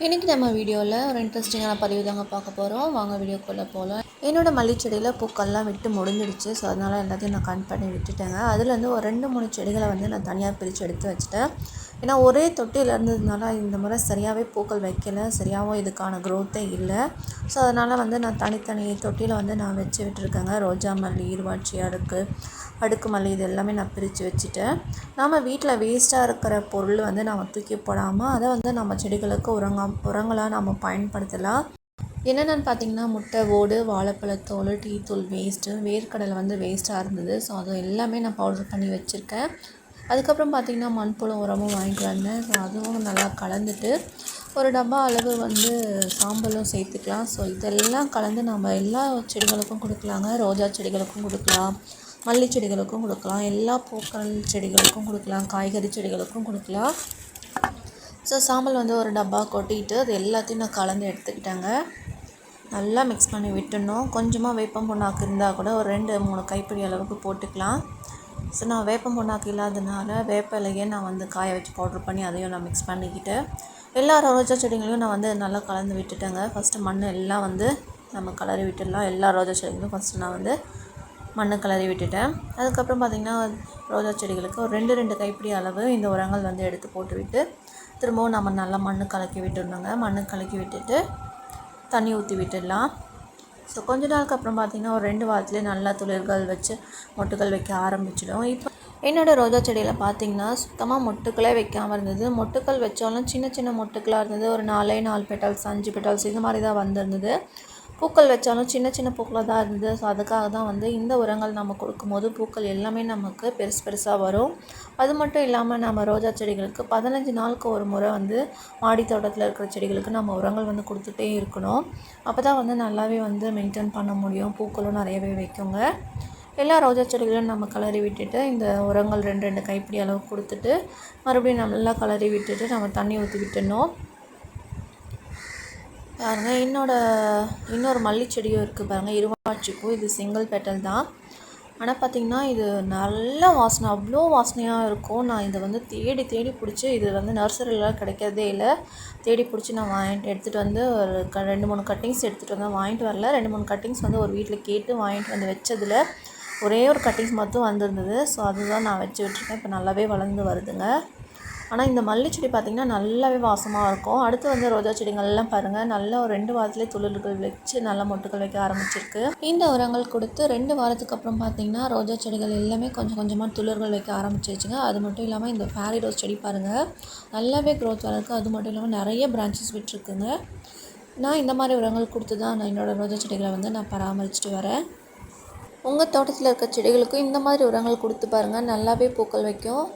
இன்றைக்கி நம்ம வீடியோவில் ஒரு இன்ட்ரெஸ்டிங்கான பதிவு தாங்க பார்க்க போகிறோம் வாங்க வீடியோக்குள்ளே போகலாம் என்னோடய மல்லிச்செடியில் பூக்கள்லாம் விட்டு முடிஞ்சிடுச்சு. ஸோ அதனால் எல்லாத்தையும் நான் கட் பண்ணி விட்டுட்டேங்க. அதுலேருந்து ஒரு ரெண்டு மூணு செடிகளை வந்து நான் தனியாக பிரித்து எடுத்து வச்சுட்டேன். ஏன்னா ஒரே தொட்டியில் இருந்ததுனால இந்த முறை சரியாகவே பூக்கள் வைக்கலை. சரியாகவும் இதுக்கான க்ரோத்தே இல்லை. ஸோ அதனால் வந்து நான் தனித்தனி தொட்டியில் வந்து நான் வச்சு விட்டுருக்கேங்க. ரோஜா மல்லி இருவாட்சி அடுக்கு அடுக்கு மல்லி இது எல்லாமே நான் பிரித்து வச்சுட்டேன். நாம் வீட்டில் வேஸ்ட்டாக இருக்கிற பொருள் வந்து நம்ம தூக்கி போடாமல் அதை வந்து நம்ம செடிகளுக்கு உரங்க உரங்களாக நம்ம பயன்படுத்தலாம். என்னென்னு பார்த்தீங்கன்னா முட்டை ஓடு வாழைப்பழத்தோல் டீ தூள் வேஸ்ட்டு வேர்க்கடலை வந்து வேஸ்ட்டாக இருந்தது. ஸோ அது எல்லாமே நான் பவுடர் பண்ணி வச்சுருக்கேன். அதுக்கப்புறம் பார்த்திங்கன்னா மண்புழு உரமும் வாங்கிட்டு வந்தேன். ஸோ அதுவும் நல்லா கலந்துட்டு ஒரு டப்பா அளவு வந்து சாம்பலும் சேர்த்துக்கலாம். ஸோ இதெல்லாம் கலந்து நம்ம எல்லா செடிகளுக்கும் கொடுக்கலாங்க. ரோஜா செடிகளுக்கும் கொடுக்கலாம். மல்லி செடிகளுக்கும் கொடுக்கலாம். எல்லா பூக்கள் செடிகளுக்கும் கொடுக்கலாம். காய்கறி செடிகளுக்கும் கொடுக்கலாம். ஸோ சாம்பல் வந்து ஒரு டப்பா கொட்டிட்டு அது எல்லாத்தையும் நான் கலந்து எடுத்துக்கிட்டேங்க. நல்லா மிக்ஸ் பண்ணி விட்டுடணும். கொஞ்சமாக வேப்பம் புண்ணாக்கு இருந்தால் கூட ஒரு ரெண்டு மூணு கைப்பிடி அளவுக்கு போட்டுக்கலாம். ஸோ நான் வேப்பம் புண்ணாக்கு இல்லாததுனால வேப்பிலையே நான் வந்து காய வச்சு பவுட்ரு பண்ணி அதையும் நான் மிக்ஸ் பண்ணிக்கிட்டு எல்லா ரோஜா செடிகளையும் நான் வந்து நல்லா கலந்து விட்டுட்டேங்க. ஃபஸ்ட்டு மண் எல்லாம் வந்து நம்ம கலரி விட்டுடலாம். எல்லா ரோஜா செடிகளும் ஃபஸ்ட்டு நான் வந்து மண்ணை கலரி விட்டுட்டேன். அதுக்கப்புறம் பார்த்திங்கன்னா ரோஜா செடிகளுக்கு ஒரு ரெண்டு ரெண்டு கைப்பிடி அளவு இந்த உரங்கள் வந்து எடுத்து போட்டுவிட்டு திரும்பவும் நம்ம நல்லா மண் கலக்கி விட்டுருந்தோங்க மண் கலக்கி விட்டுட்டு தண்ணி ஊற்றி விட்டுடலாம். ஸோ கொஞ்ச நாளுக்கு அப்புறம் பார்த்திங்கன்னா ஒரு ரெண்டு வாரத்துலேயே நல்லா துளிர்கள் வச்சு மொட்டுகள் வைக்க ஆரம்பிச்சிடும். இப்போ என்னோடய ரோஜா செடியில் பார்த்திங்கன்னா சுத்தமாக மொட்டுக்களே வைக்காமல் இருந்தது. மொட்டுக்கள் வச்சாலும் சின்ன சின்ன மொட்டுக்களாக இருந்தது. ஒரு நாலே நாலு பெட்டல்ஸ் அஞ்சு பெட்டல்ஸ் இது மாதிரி தான் வந்திருந்தது. பூக்கள் வச்சாலும் சின்ன சின்ன பூக்களாக தான் இருந்தது. ஸோ அதுக்காக தான் வந்து இந்த உரங்கள் நம்ம கொடுக்கும்போது பூக்கள் எல்லாமே நமக்கு பெருசு பெருசாக வரும். அது மட்டும் இல்லாமல் நம்ம ரோஜா செடிகளுக்கு பதினஞ்சு நாளுக்கு ஒரு முறை வந்து மாடி தோட்டத்தில் இருக்கிற செடிகளுக்கு நம்ம உரங்கள் வந்து கொடுத்துட்டே இருக்கணும். அப்போ தான் வந்து நல்லாவே வந்து மெயின்டைன் பண்ண முடியும். பூக்களும் நிறையவே வைக்குங்க. எல்லா ரோஜா செடிகளையும் நம்ம கலரி விட்டுட்டு இந்த உரங்கள் ரெண்டு ரெண்டு கைப்பிடி அளவு கொடுத்துட்டு மறுபடியும் நல்லா கலரி விட்டுட்டு நம்ம தண்ணி ஊற்றி விட்டுடணும். பாருங்கள் என்னோட இன்னொரு மல்லி செடியும் இருக்குது பாருங்கள் இருவாட்சிப்பூ இது சிங்கிள் பெட்டல் தான். ஆனால் பார்த்திங்கன்னா இது நல்ல வாசனை அவ்வளோ வாசனையாக இருக்கும். நான் இதை வந்து தேடி தேடி பிடிச்சி இது வந்து நர்சரியில் கிடைக்கிறதே இல்லை. தேடி பிடிச்சி நான் வாங்கிட்டு எடுத்துகிட்டு வந்து ஒரு க ரெண்டு மூணு கட்டிங்ஸ் எடுத்துகிட்டு வந்தேன் வாங்கிட்டு வரல. ரெண்டு மூணு கட்டிங்ஸ் வந்து ஒரு வீட்டில் கேட்டு வாங்கிட்டு வந்து வச்சதில் ஒரே ஒரு கட்டிங்ஸ் மட்டும் வந்திருந்தது. ஸோ அதுதான் நான் வச்சு விட்டுருக்கேன். இப்போ நல்லாவே வளர்ந்து வருதுங்க. ஆனால் இந்த மல்லி செடி பார்த்திங்கன்னா நல்லாவே வாசமாக இருக்கும். அடுத்து வந்து ரோஜா செடிங்கள்லாம் பாருங்கள் நல்லா ஒரு ரெண்டு வாரத்துலேயே துளிர்கள் வச்சு நல்லா மொட்டுகள் வைக்க ஆரம்பிச்சிருக்கு. இந்த உரங்கள் கொடுத்து ரெண்டு வாரத்துக்கு அப்புறம் பார்த்திங்கன்னா ரோஜா செடிகள் எல்லாமே கொஞ்சம் கொஞ்சமாக துளிர்கள் வைக்க ஆரம்பிச்சிருச்சுங்க. அது மட்டும் இல்லாமல் இந்த ஃபேரி ரோஸ் செடி பாருங்கள் நல்லாவே க்ரோத் வரக்கு அது மட்டும் இல்லாமல் நிறைய பிரான்ச்சஸ் விட்டுருக்குங்க. நான் இந்த மாதிரி உரங்கள் கொடுத்து தான் நான் என்னோடய ரோஜா செடிகளை வந்து நான் பராமரிச்சுட்டு வரேன். உங்கள் தோட்டத்தில் இருக்க செடிகளுக்கும் இந்த மாதிரி உரங்கள் கொடுத்து பாருங்கள் நல்லாவே பூக்கள் வைக்கும்.